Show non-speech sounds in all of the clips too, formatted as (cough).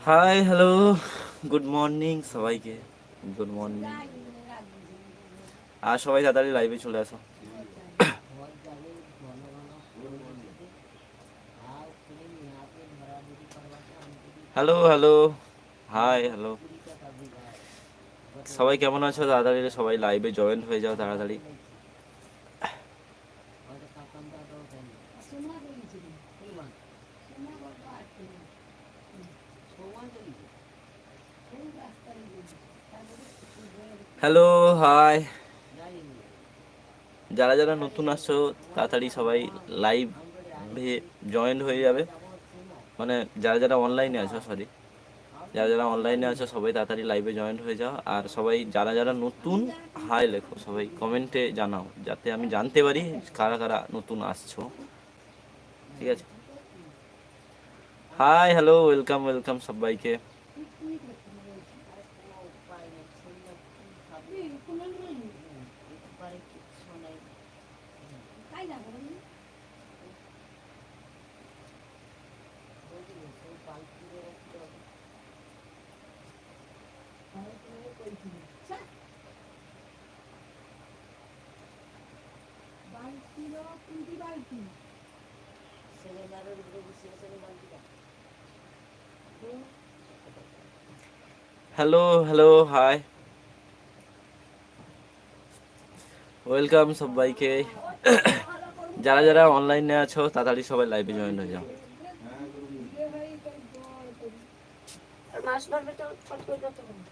High hello good morning সবাইকে good morning আর সবাই তাড়াতাড়ি লাইভে চলে আসো হ্যালো হ্যালো হাই হ্যালো সবাই কেমন আছো? তাড়াতাড়ি সবাই লাইভে জয়েন হয়ে যাও তাড়াতাড়ি। হ্যালো হাই যারা যারা নতুন আসছো তাড়াতাড়ি সবাই লাইভে জয়েন হয়ে যাবে। মানে যারা যারা অনলাইনে আছো সরি যারা যারা অনলাইনে আছো, সবাই তাড়াতাড়ি লাইভে জয়েন হয়ে যাও। আর সবাই যারা যারা নতুন হাই লেখো, সবাই কমেন্টে জানাও, যাতে আমি জানতে পারি কারা কারা নতুন আসছো। ঠিক আছে? হাই হ্যালো ওয়েলকাম ওয়েলকাম সবাইকে। হ্যালো হ্যালো হাই ওয়েলকাম সবাইকে। যারা যারা অনলাইনে আছো তাড়াতাড়ি সবাই লাইভে জয়েন হয়ে যাও। মাছ ধরবে তো ফট করে দিতে হবে।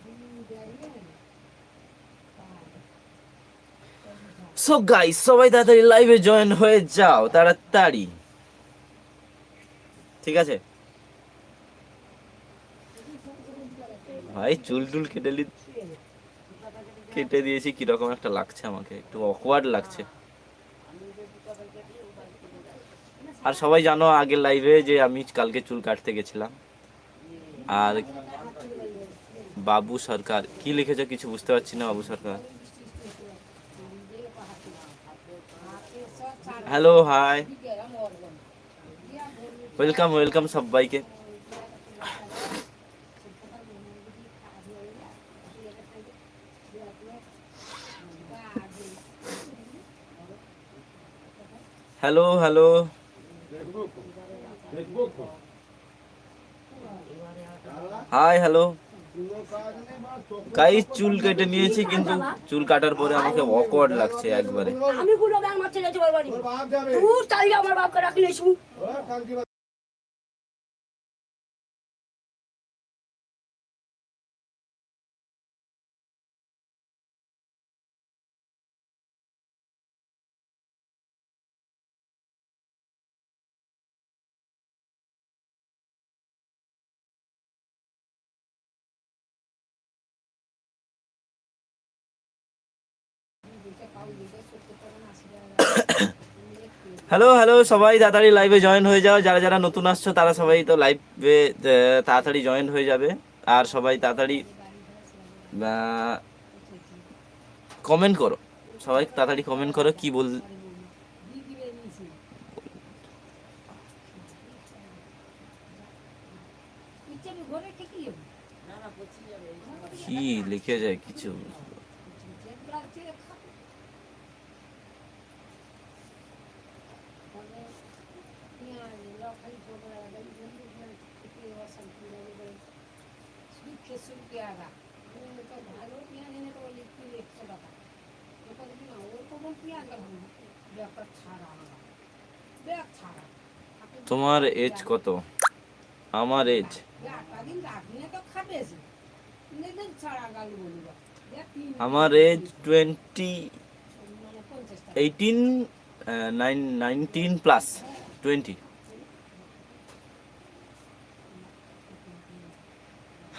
সো গাইস সবাই তাড়াতাড়ি লাইভে জয়েন হয়ে যাও, তাড়াতাড়ি। ঠিক আছে? ভাই, চুল টুল কেটে কেটে দিয়েছি, কীরকম একটা লাগছে আমাকে, একটু অকওয়ার্ড লাগছে। আর সবাই জানো আগের লাইভে যে আমি কালকে চুল কাটতে গেছিলাম। আর বাবু সরকার, কি লিখেছে কিছু বুঝতে পারছি না, Babu Sarkar? Hello hi welcome welcome সবাইকে hello hello hi hello guys, চুল কেটে নিয়েছি কিন্তু চুল কাটার পরে আমাকে অকওয়ার্ড লাগছে একবারে। আমি পুরো ব্যাগ মারতে ওর বাড়ি তুই তাই আমার বাপকে রাখলে হ্যালো হ্যালো সবাই তাড়াতাড়ি লাইভে জয়েন হয়ে যাও। যারা যারা নতুন আসছো তারা সবাই তো লাইভে তাড়াতাড়ি জয়েন হয়ে যাবে। আর সবাই তাড়াতাড়ি কমেন্ট করো। সবাই তাড়াতাড়ি কমেন্ট করো কি বল কি লিখে যায় কিছু? তোমার এজ কত? আমার এজ আমার age twenty eighteen nine nineteen plus twenty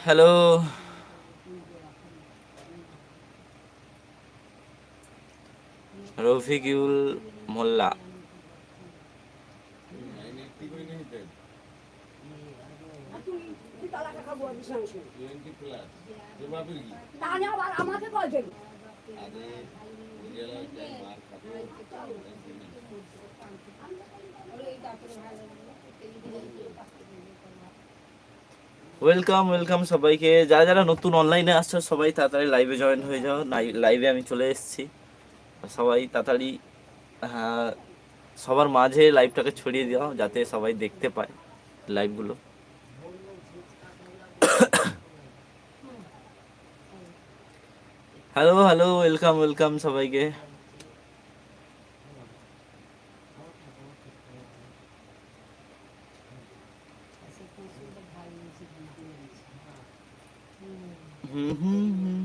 hello. Rafiqul Molla. আমাকে ওয়েলকাম ওয়েলকাম সবাইকে। যারা যারা নতুন অনলাইনে আসছো, সবাই তাড়াতাড়ি লাইভে জয়েন হয়ে যাও। লাইভে আমি চলে এসেছি। সবাই তাড়াতাড়ি সবার মাঝে লাইভটাকে ছড়িয়ে দাও, যাতে সবাই দেখতে পায় লাইভগুলো হ্যালো হ্যালো ওয়েলকাম ওয়েলকাম সবাইকে হুম হুম হুম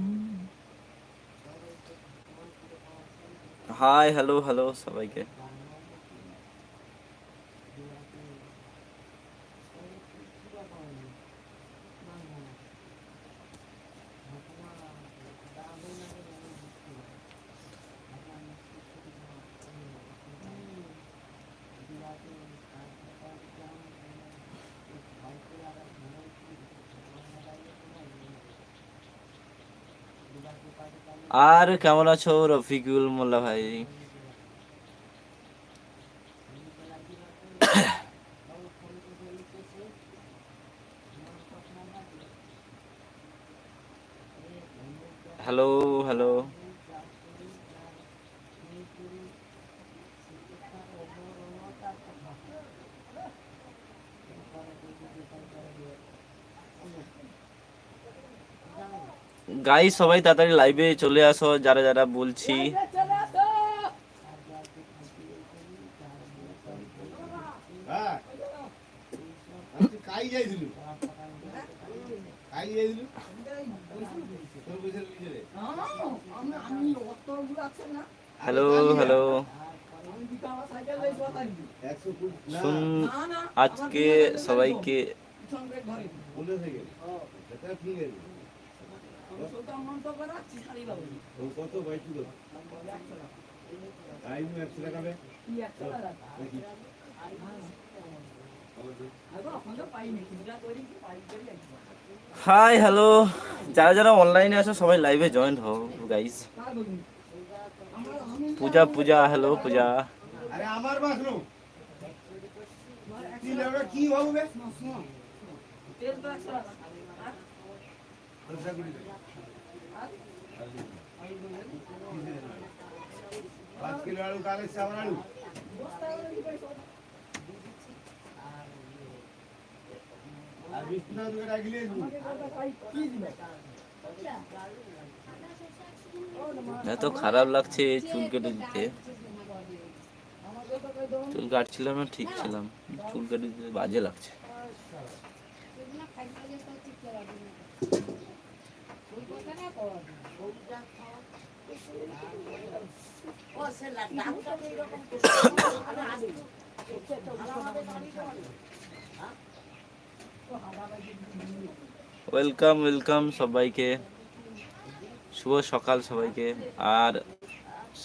হাই হ্যালো হ্যালো সবাইকে। আর কেমন আছো রফিকুল মোল্লা ভাই হ্যালো হ্যালো গাই সবাই তাড়াতাড়ি লাইভে চলে আসো যারা যারা বলছি। হ্যাঁ হ্যালো হ্যালো আমি দিকে ও কত? টাইম একশো টাকা হাই হ্যালো। যারা যারা অনলাইনে আছো সবাই লাইভে জয়েন হও গাইস পূজা পূজা হ্যালো পূজা। আরে আমার বাসনো কি হবে তেল তো একশো টাকা আর পয়সা কুড়ি দে। পাঁচ কিলো আলু কালে আলু রাখলে কথা এত খারাপ লাগছে চুল কেটে দিতে চুল কাটছিলাম না ঠিক ছিলাম চুল কেটে দিতে বাজে লাগছে ওয়েলকাম ওয়েলকাম সবাইকে। শুভ সকাল সবাইকে। আর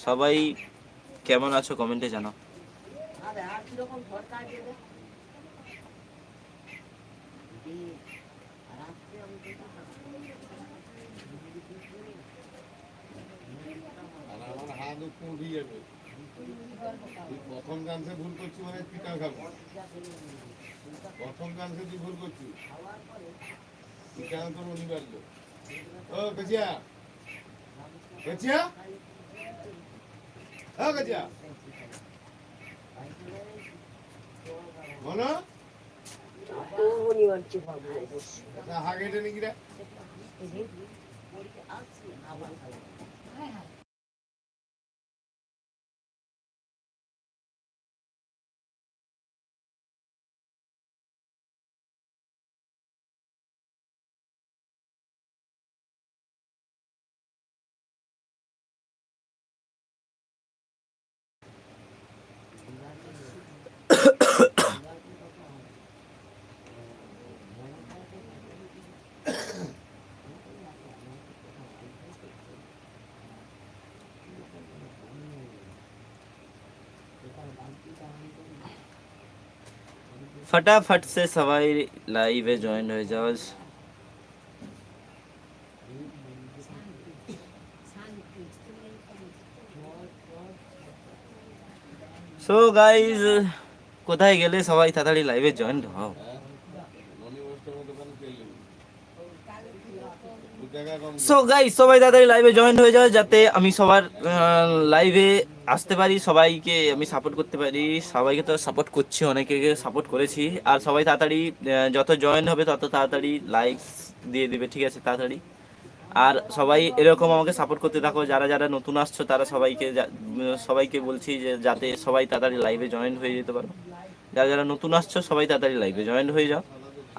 সবাই কেমন আছো কমেন্টে জানাও। আর কি রকম সরকার দেবে প্রথম গানসে ভুল করছি মানে পিঠা খাব। প্রথম গানসে তুই ভুল করছিস পিঠা অনিবার্য ও গজিয়া গজিয়া ও গজিয়া বলো। হাগেটে নাকি রে? फटाफट से সবাই লাইভে জয়েন হয়ে যাও সো গাইজ কোথায় গেলে সবাই তাড়াতাড়ি লাইভে জয়েন হও ননি ওয়েস্টের মতো কেন খেললি দু টাকা কম সো গাইজ সবাই তাড়াতাড়ি লাইভে জয়েন হয়ে যাও যাতে আমি সবার লাইভে আসতে পারি, সবাইকে আমি সাপোর্ট করতে পারি, সবাইকে তো সাপোর্ট করছি, অনেকে সাপোর্ট করেছি। আর সবাই তাড়াতাড়ি যত জয়েন হবে তত তাড়াতাড়ি লাইক দিয়ে দিবে, ঠিক আছে, তাড়াতাড়ি। আর সবাই এরকম আমাকে সাপোর্ট করতে থাকো, যারা যারা নতুন আসছো, তারা সবাইকে সবাইকে বলছি যে যাতে সবাই তাড়াতাড়ি লাইভে জয়েন হয়ে যেতে পারো। যারা যারা নতুন আসছো, সবাই তাড়াতাড়ি লাইভে জয়েন হয়ে যাও।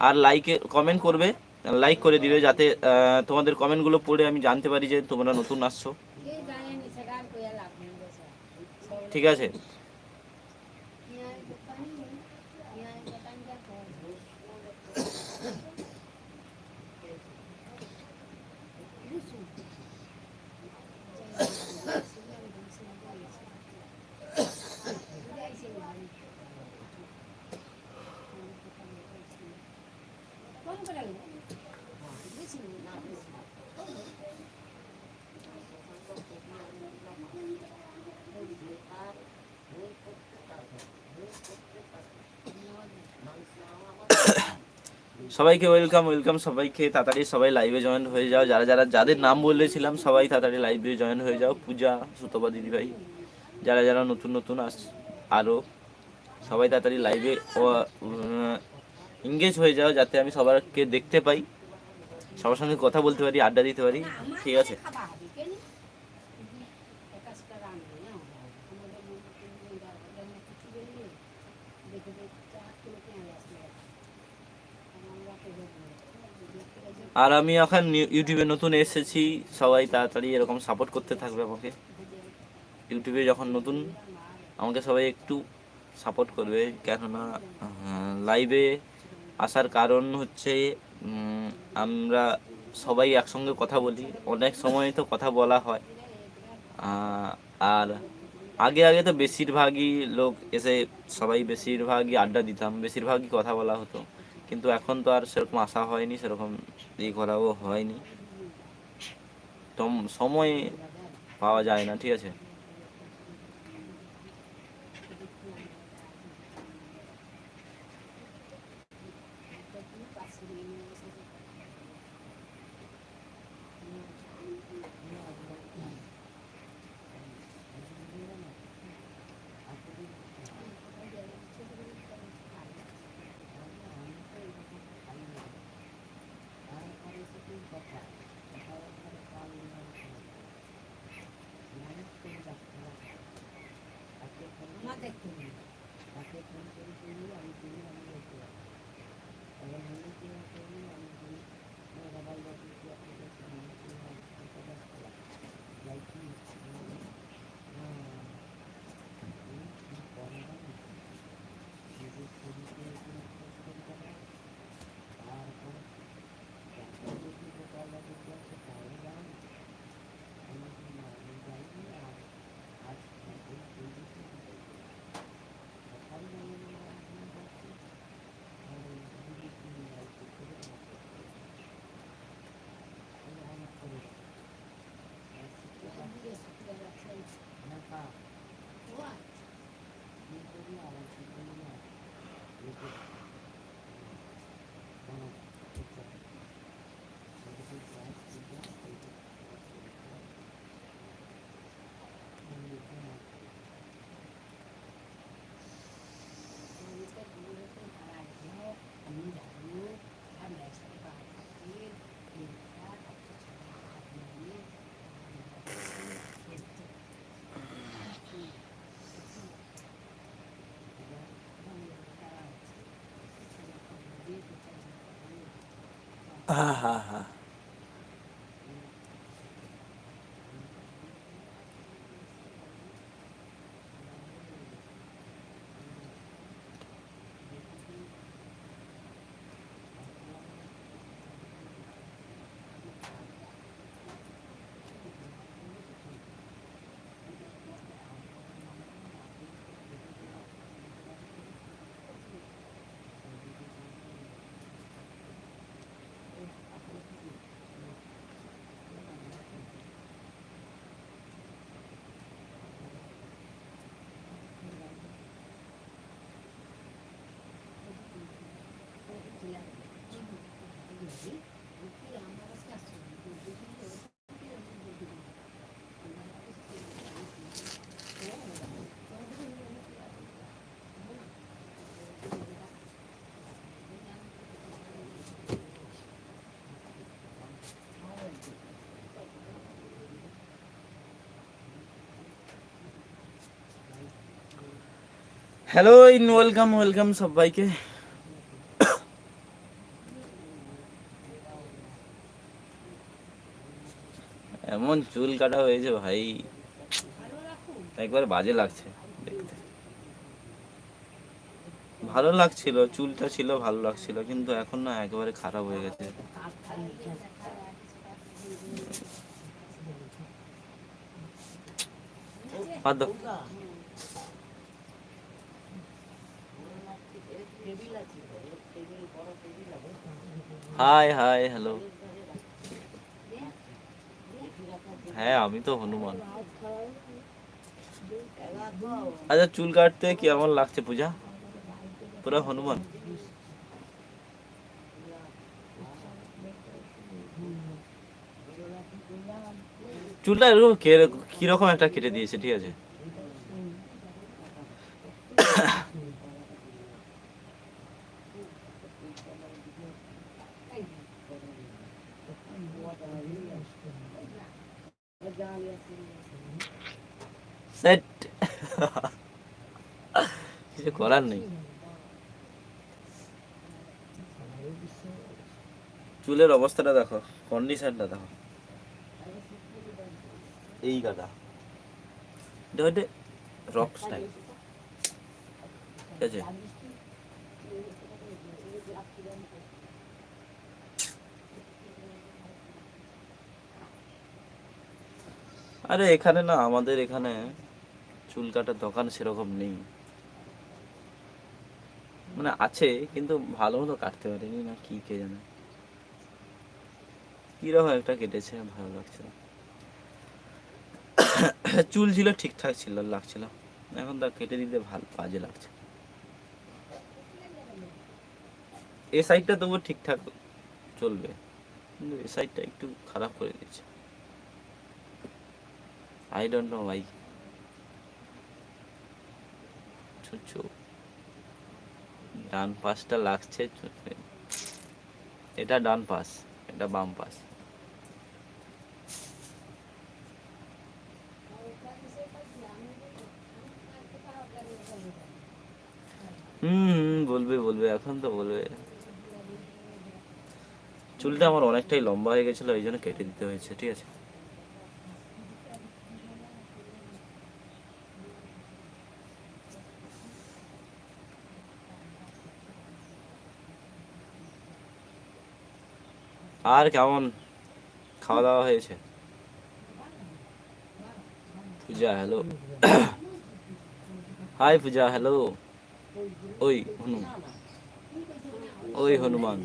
আর লাইকে কমেন্ট করবে লাইক করে দিবে যাতে তোমাদের কমেন্টগুলো পড়ে আমি জানতে পারি যে তোমরা নতুন আসছো। ঠিক আছে? সবাইকে ওয়েলকাম ওয়েলকাম সবাইকে। তাড়াতাড়ি সবাই লাইভে জয়েন হয়ে যাও। যারা যারা যাদের নাম বলেছিলাম, সবাই তাড়াতাড়ি লাইভে জয়েন হয়ে যাও। পূজা, সুতপা দিদিভাই যারা যারা নতুন নতুন আস আরও সবাই তাড়াতাড়ি লাইভে এঙ্গেজ হয়ে যাও, যাতে আমি সবাইকে দেখতে পাই। সবার সঙ্গে কথা বলতে পারি, আড্ডা দিতে পারি। ঠিক আছে? আর আমি এখন ইউটিউবে নতুন এসেছি। সবাই তাড়াতাড়ি এরকম সাপোর্ট করতে থাকবে আমাকে। ইউটিউবে যখন নতুন, আমাকে সবাই একটু সাপোর্ট করবে। কেননা লাইভে আসার কারণ হচ্ছে আমরা সবাই একসঙ্গে কথা বলি। অনেক সময় তো কথা বলা হয়। আর আগে আগে তো বেশিরভাগই লোক এসে সবাই বেশিরভাগই আড্ডা দিতাম। বেশিরভাগই কথা বলা হতো। কিন্তু এখন তো আর সেরকম আশা হয়নি, সেরকম ই করাও হয়নি। তো সময় পাওয়া যায় না, ঠিক আছে? mataste. হ্যাঁ হ্যাঁ হ্যাঁ হ্যালো ইন ওয়েলকাম ওয়েলকাম সবাইকে। এমন চুল কাটা হয়েছে ভাই। একবার বাজে লাগছে দেখতে। ভালো লাগছিল, চুলটা ছিল, ভালো লাগছিল, কিন্তু এখন না একেবারে খারাপ হয়ে গেছে। হাই হাই হ্যালো হ্যাঁ আমি তো হনুমান। আচ্ছা চুল কাটতে কেমন লাগছে পূজা? পুরো হনুমান? চুলটা এরকম কীরকম একটা কেটে দিয়েছে, ঠিক আছে? (laughs) কিছু করার নেই। চুলের অবস্থাটা দেখো কন্ডিশনটা দেখো। এই গাদা। এটা রক স্টাইল ঠিক আছে? আরে এখানে না, আমাদের এখানে চুল কাটার দোকান সেরকম নেই। মানে আছে, কিন্তু ভালো মতো কাটতে পারেনি না কি কে জানে। কীরকম একটা কেটেছে, ভালো লাগছে। চুল ছিল, ঠিকঠাক ছিল, লাগছিল। এখন তা কেটে দিতে ভালো, বাজে লাগছে। এ সাইডটা তবু ঠিকঠাক চলবে, কিন্তু এ সাইডটা একটু খারাপ করে দিচ্ছে আই ডোন্ট নো ভাই চুচু ডান পাশটা লাগছে এটা ডান পাশ, এটা বাম পাশ। হুম বলবে বলবে, এখন তো বলবে। চুলটা আমার অনেকটাই লম্বা হয়ে গেছিল ওই জন্য কেটে দিতে হয়েছে, ঠিক আছে? আর কেমন খাওয়া দাওয়া হয়েছে Puja hello hi Puja hello ওই হনু ওই হনুমান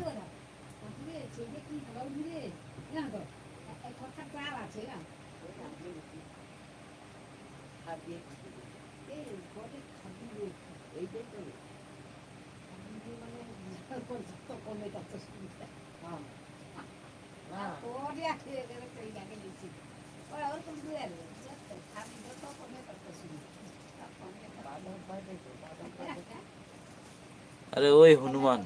আরে ওই হনুমান।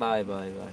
Bye bye bye.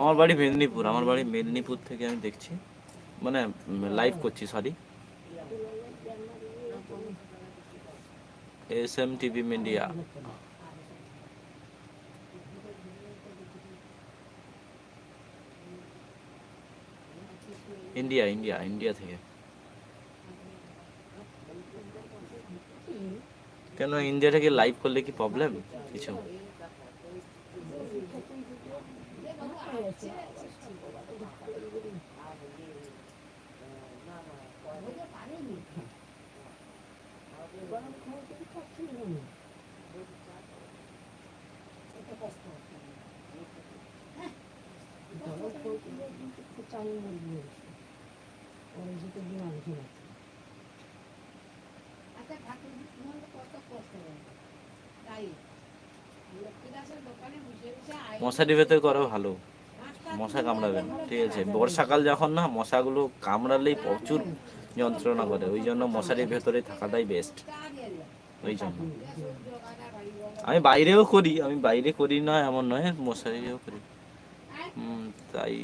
আমার বাড়ি মেদিনীপুর আমার বাড়ি মেদিনীপুর থেকে আমি দেখছি। মানে লাইভ করছি sorry S M TV media India India India থেকে। কেন ইন্ডিয়া থেকে লাইভ করলে কি প্রবলেম কিছু। আচ্ছা মনে হয় বসে বসে মশারি করো ভালো। মশা কামড়াবে না ঠিক আছে। বর্ষাকাল যখন না, মশাগুলো কামড়ালেই প্রচুর যন্ত্রণা করে। ওই জন্য মশারির ভেতরে থাকাটাই বেস্ট ওই জন্য। আমি বাইরেও করি, আমি বাইরে করি না, এমন নয়, মশারিও করি। তাই।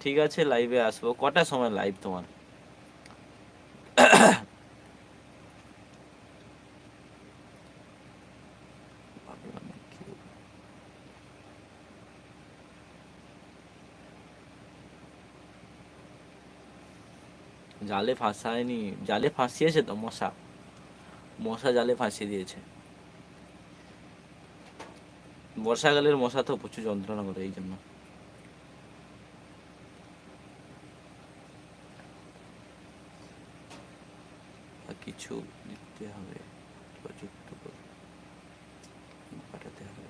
ঠিক আছে লাইভে আসব। কটার সময় লাইভ তোমার ভাবলাম কি বলব। জালে ফাঁসায়নি, জালে ফাঁসিয়েছে তো মশা? মশা জালে ফাঁসিয়ে দিয়েছে। বর্ষাকালের মশা তো প্রচুর যন্ত্রণা করে এই জন্য। কিছু দিতে হবে পাঠাতে হবে।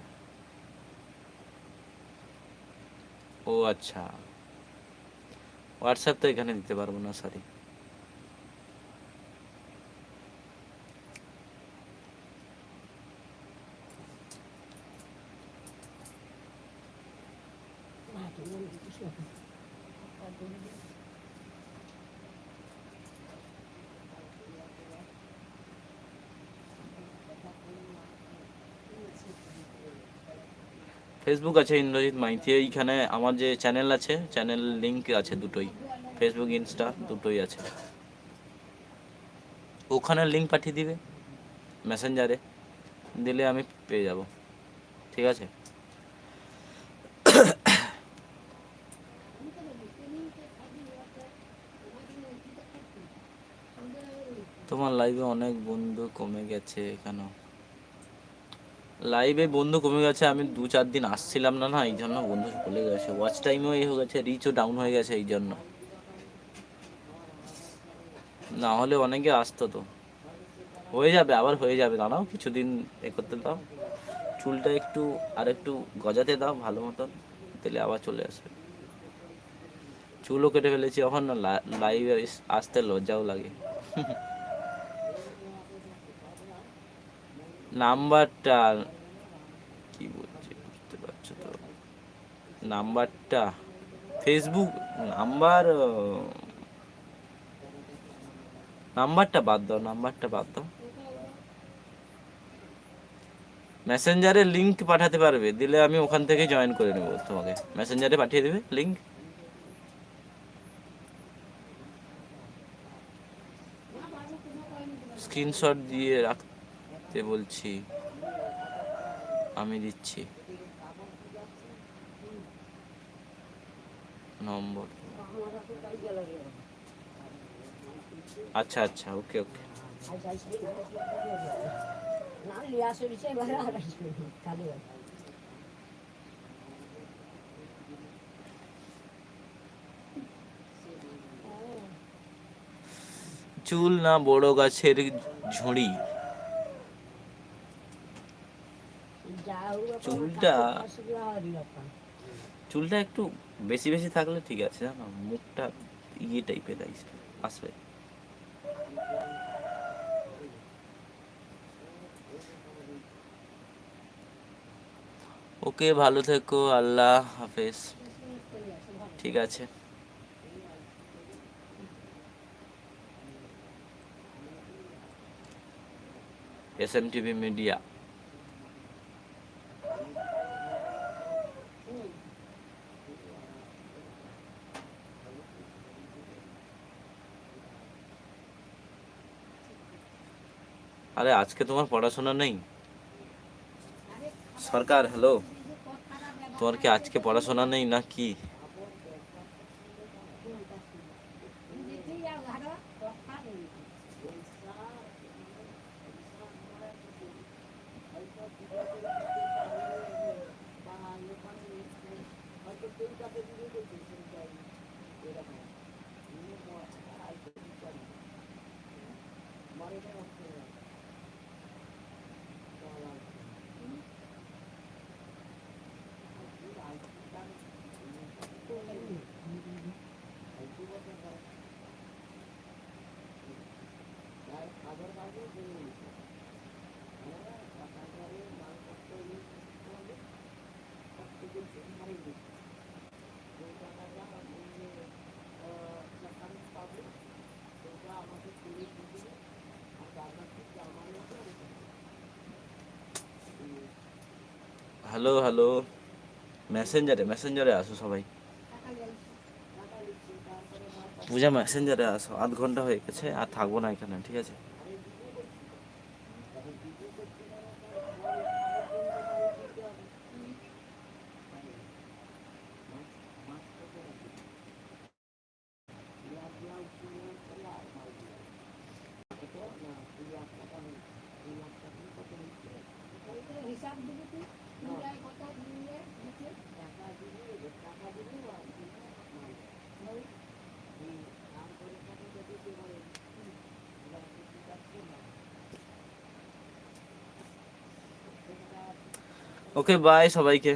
ও আচ্ছা। হোয়াটসঅ্যাপ তো এখানে দিতে পারব না সরি ফেসবুক আছে ইন্দ্রজিৎ মাইতি, এইখানে আমার যে চ্যানেল আছে চ্যানেল লিংক আছে দুটোই। ফেসবুক ইনস্টা দুটোই আছে। ওখানে লিংক পাঠিয়ে দিবে মেসেঞ্জারে দিলে আমি পেয়ে যাব। ঠিক আছে? তোমার লাইভে অনেক বন্ধু কমে গেছে কেন? লাইভে বন্ধু কমে গেছে, আমি দু চার দিন আসছিলাম না না, এই জন্য বন্ধু চলে গেছে। ওয়াচ টাইমও এই হয়ে গেছে রিচও ডাউন হয়ে গেছে এই জন্য। না হলে অনেকে আসতো তো। হয়ে যাবে, আবার হয়ে যাবে, দাঁড়াও, কিছুদিন এ করতে দাও। চুলটা একটু আর একটু গজাতে দাও, ভালো মতন তাহলে আবার চলে আসবে। চুলও কেটে ফেলেছি, এখন লাইভে আসতে লজ্জাও লাগে। (laughs) নাম্বারটা, কি বলছি, বুঝতে পারছ তো? নাম্বারটা ফেসবুক নাম্বার নাম্বারটা বাদ দাও, নাম্বারটা বাদ দাও। মেসেঞ্জারে লিঙ্ক পাঠাতে পারবে, দিলে আমি ওখান থেকে জয়েন করে নেব তোমাকে। মেসেঞ্জারে পাঠিয়ে দেবে লিঙ্ক স্ক্রিনশট দিয়ে রাখতে বলছি। আমি দিচ্ছি। নম্বর। আচ্ছা আচ্ছা ওকে ওকে। চুল না বড় গাছের ঝুড়ি? চুলটা চুলটা একটু বেশি বেশি থাকলে ঠিক আছে, জানো? মুখটা ইয়ে টাইপের আসবে। ওকে, ভালো থেকো, আল্লাহ হাফেজ। ঠিক আছে। এস এম টিভি মিডিয়া আরে আজকে তোমার পড়াশোনা নেই আরে সরকার হ্যালো নিজে পথ খারাপ ব্যবহার তোমার কি আজকে পড়াশোনা নেই না কি হ্যালো হ্যালো মেসেঞ্জারে মেসেঞ্জারে আসো সবাই। পূজা মেসেঞ্জারে আসো। আধ ঘণ্টা হয়ে গেছে আর থাকব না এখানে ঠিক আছে ওইগুলো হিসাব দিবি তুই দুটায় কত দিলে দিতে টাকা দিবি টাকা দিবি আর ওই নাম করে টাকা যদি তুই বলে ওকে বাই সবাইকে।